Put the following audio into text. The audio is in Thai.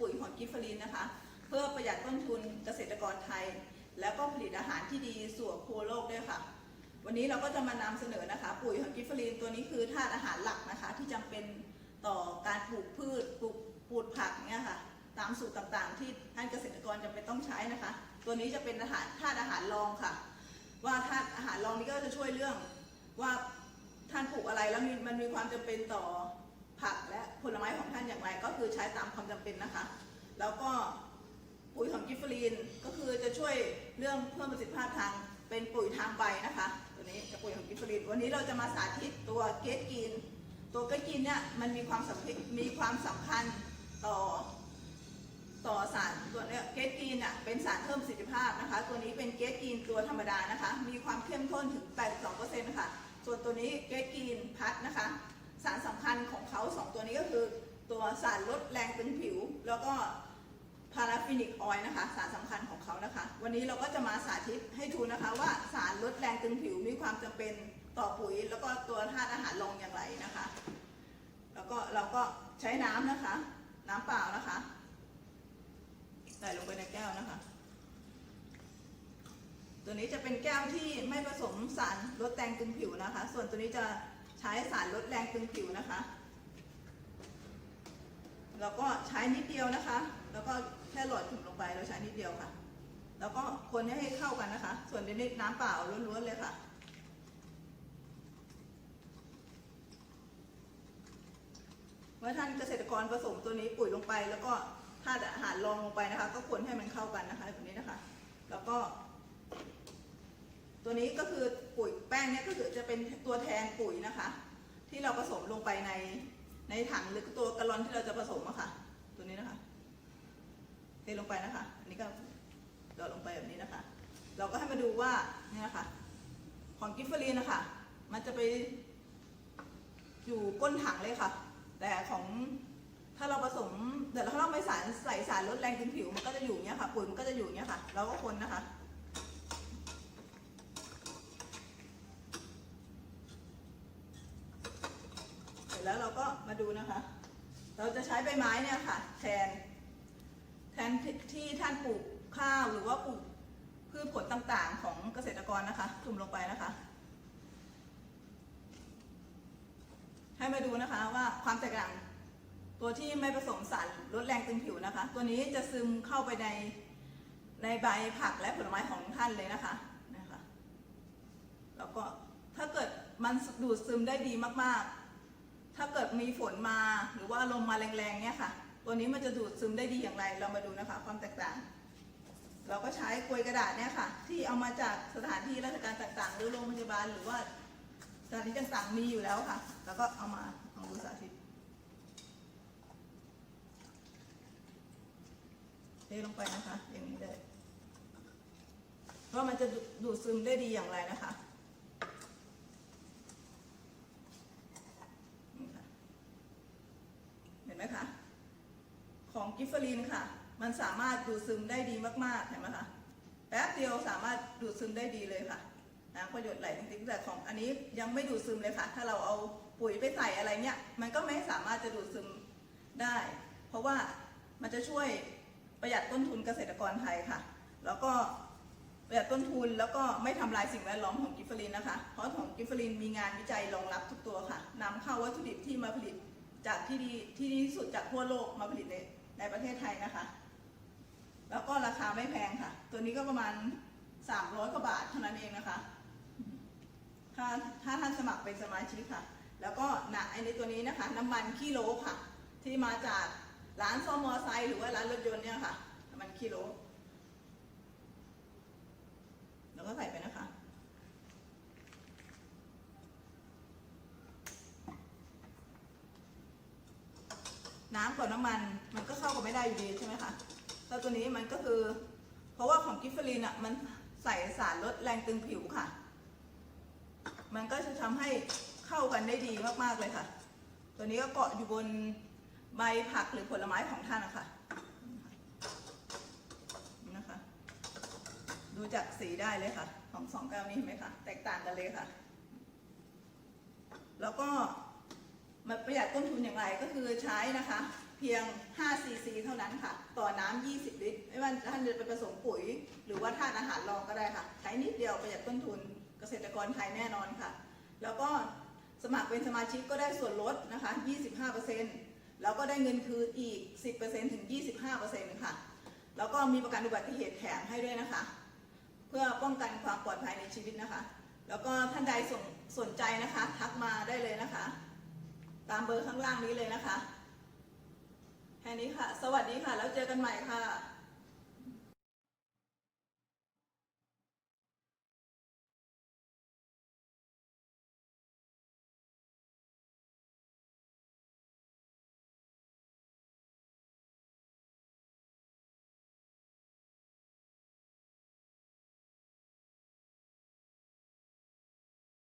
ปุ๋ยของกิฟฟอรีนนะคะ เพื่อประหยัดต้นทุนเกษตรกรไทย แล้วก็ผลิตอาหารที่ดีสู่ครัวโลกด้วยค่ะ วันนี้เราก็จะมานำเสนอนะคะ ปุ๋ยของกิฟฟอรีนตัวนี้คือธาตุอาหารหลักนะคะ ที่จำเป็นต่อการปลูกพืชปลูกปลูกผักเนี่ยค่ะตามสูตรต่างๆ ที่ท่านเกษตรกรจำเป็นต้องใช้นะคะ ตัวนี้จะเป็นอาหารธาตุอาหารรองค่ะ ว่าธาตุอาหารรองนี้ก็จะช่วยเรื่องว่าท่านปลูกอะไรแล้วมันมีความจำเป็นต่อ และผลไม้ของท่านอย่างไรก็คือใช้ตามความจำเป็นนะคะ แล้วก็ปุ๋ยของกิฟฟลีนก็คือจะช่วยเรื่องเพิ่มประสิทธิภาพทางเป็นปุ๋ยทางใบนะคะ ตัวนี้จะปุ๋ยของกิฟฟลีนวันนี้เราจะมาสาธิตตัวเกสกินตัวเกสกินเนี่ยมันมีความสำคัญมีความสำคัญต่อต่อสารตัวเนี้ยเกสกีนอะเป็นสารเพิ่มประสิทธิภาพนะคะ ตัวนี้เป็นเกสกีนตัวธรรมดานะคะ มีความเข้มข้นถึง 82%นะคะส่วนตัวนี้เกสกีนพัดนะคะ สารสำคัญของเขาสองตัวนี้ก็คือ ตัวสารลดแรงตึงผิว แล้วก็พาราฟินิกออยล์นะคะ สารสำคัญของเขานะคะ วันนี้เราก็จะมาสาธิตให้ดูนะคะ ว่าสารลดแรงตึงผิวมีความจำเป็นต่อปุ๋ย แล้วก็ตัวธาตุอาหารรองอย่างไรนะคะ แล้วก็เราก็ใช้น้ำนะคะ น้ำเปล่านะคะใส่ลงไปในแก้วนะคะ ตัวนี้จะเป็นแก้วที่ไม่ผสมสารลดแรงตึงผิวนะคะ ส่วนตัวนี้จะ ใช้สารลดแรงตึงผิวนะคะ แล้วก็ใช้นิดเดียวนะคะ แล้วก็แค่หลอดจุ่มลงไปเราใช้นิดเดียวค่ะ แล้วก็คนให้เข้ากันนะคะ ส่วนนี้น้ำเปล่าล้วนๆเลยค่ะเมื่อท่านเกษตรกรผสมตัวนี้ปุ๋ยลงไป แล้วก็ธาตุอาหารรองลงไปนะคะ ก็คนให้มันเข้ากันนะคะแบบนี้นะคะ แล้วก็ ตัวนี้ก็คือปุ๋ยแป้งเนี่ยก็คือจะเป็นตัวแทนปุ๋ยนะคะ ที่เราผสมลงไปในในถังหรือตัวกะลอนที่เราจะผสมอะค่ะ ตัวนี้นะคะเทลงไปนะคะ อันนี้ก็หยดลงไปแบบนี้นะคะ เราก็ให้มาดูว่าเนี่ยนะคะของกิฟเฟอรีนนะคะมันจะไปอยู่ก้นถังเลยค่ะ แต่ของถ้าเราผสมเดี๋ยวถ้าเราไม่สารใส่สารลดแรงตึงผิวมันก็จะอยู่เงี้ยค่ะปุ๋ยมันก็จะอยู่เงี้ยค่ะ เราก็คนนะคะ ร็จแล้วเราก็มาดูนะคะ เราจะใช้ใบไม้เนี่ยค่ะ แทน แทนที่ท่านปลูกข้าวหรือว่าปลูกพืชผลต่างๆของเกษตรกรนะคะจุ่มลงไปนะคะ ให้มาดูนะคะว่าความแตกต่างตัวที่ไม่ผสมสารลดแรงตึงผิวนะคะ ตัวนี้จะซึมเข้าไปในในใบผักและผลไม้ของท่านเลยนะคะนะคะ แล้วก็ถ้าเกิดมันดูดซึมได้ดีมากๆ ถ้าเกิดมีฝนมาหรือว่าลมมาแรงๆเนี่ยค่ะ ตัวนี้มันจะดูดซึมได้ดีอย่างไร เรามาดูนะคะความแตกต่าง เราก็ใช้กลวยกระดาษเนี่ยค่ะ ที่เอามาจากสถานที่ราชการต่างๆ หรือโรงพยาบาลหรือว่าสถานที่ต่างๆมีอยู่แล้วค่ะ แล้วก็เอามาลองดูสาธิตเทลงไปนะคะ อย่างนี้เลยว่ามันจะดูดูดซึมได้ดีอย่างไรนะคะนี่ค่ะ เห็นไหมคะ ของ กิฟเฟอรีนค่ะ มันสามารถดูดซึมได้ดีมากๆเห็นไหมคะแป๊บเดียวสามารถดูดซึมได้ดีเลยค่ะนะประโยชน์ไหลจริงๆแต่ของอันนี้ยังไม่ดูดซึมเลยค่ะ ถ้าเราเอาปุ๋ยไปใส่อะไรเนี่ยมันก็ไม่สามารถจะดูดซึมได้ เพราะว่ามันจะช่วยประหยัดต้นทุนเกษตรกรไทยค่ะ แล้วก็ประหยัดต้นทุนแล้วก็ไม่ทำลายสิ่งแวดล้อมของกิฟเฟอรีนนะคะ เพราะของกิฟเฟอรีนมีงานวิจัยรองรับทุกตัวค่ะนำเข้าวัตถุดิบที่มาผลิตจากที่ดีที่ดีที่สุดจากทั่วโลกมาผลิตใน ในประเทศไทยนะคะ แล้วก็ราคาไม่แพงค่ะ ตัวนี้ก็ประมาณ 300กว่าบาทเท่านั้นเองนะคะถ้าถ้าท่านสมัครเป็นสมาชิกค่ะ แล้วก็นะไอ้ในตัวนี้นะคะ น้ำมันกิโลค่ะ ที่มาจากร้านซ่อมมอเตอร์ไซค์หรือว่าร้านรถยนต์เนี่ยค่ะ น้ำมันกิโลแล้วก็ใส่ไปนะคะ น้ำกับน้ำมันมันก็เข้ากันไม่ได้อยู่ดีใช่ไหมคะแล้วตัวนี้มันก็คือ เพราะว่าของกิฟเฟอรีนอะมันใส่สารลดแรงตึงผิวค่ะ มันก็จะทำให้เข้ากันได้ดีมากๆเลยค่ะ ตัวนี้ก็เกาะอยู่บนใบผักหรือผลไม้ของท่านนะคะนี่นะคะ ดูจากสีได้เลยค่ะ ของสองแก้วนี้เห็นไหมคะแตกต่างกันเลยค่ะ แล้วก็ มาประหยัดต้นทุนอย่างไรก็คือใช้นะคะ เพียง 5 ซีซีเท่านั้นค่ะ ต่อน้ำ20 ลิตร ไม่ว่าท่านจะไปผสมปุ๋ย หรือว่าธาตุอาหารรองก็ได้ค่ะ ใช้นิดเดียวประหยัดต้นทุนเกษตรกรไทยแน่นอนค่ะ แล้วก็สมัครเป็นสมาชิกก็ได้ส่วนลดนะคะ 25%แล้วก็ได้เงินคืนอีก 10%ถึง 25%ค่ะ แล้วก็มีประกันอุบัติเหตุแถมให้ด้วยนะคะ เพื่อป้องกันความปลอดภัยในชีวิตนะคะ แล้วก็ท่านใดสนใจนะคะ ทักมาได้เลยนะคะ ตามเบอร์ข้างล่างนี้เลยนะคะ แค่นี้ค่ะ สวัสดีค่ะ แล้วเจอกันใหม่ค่ะ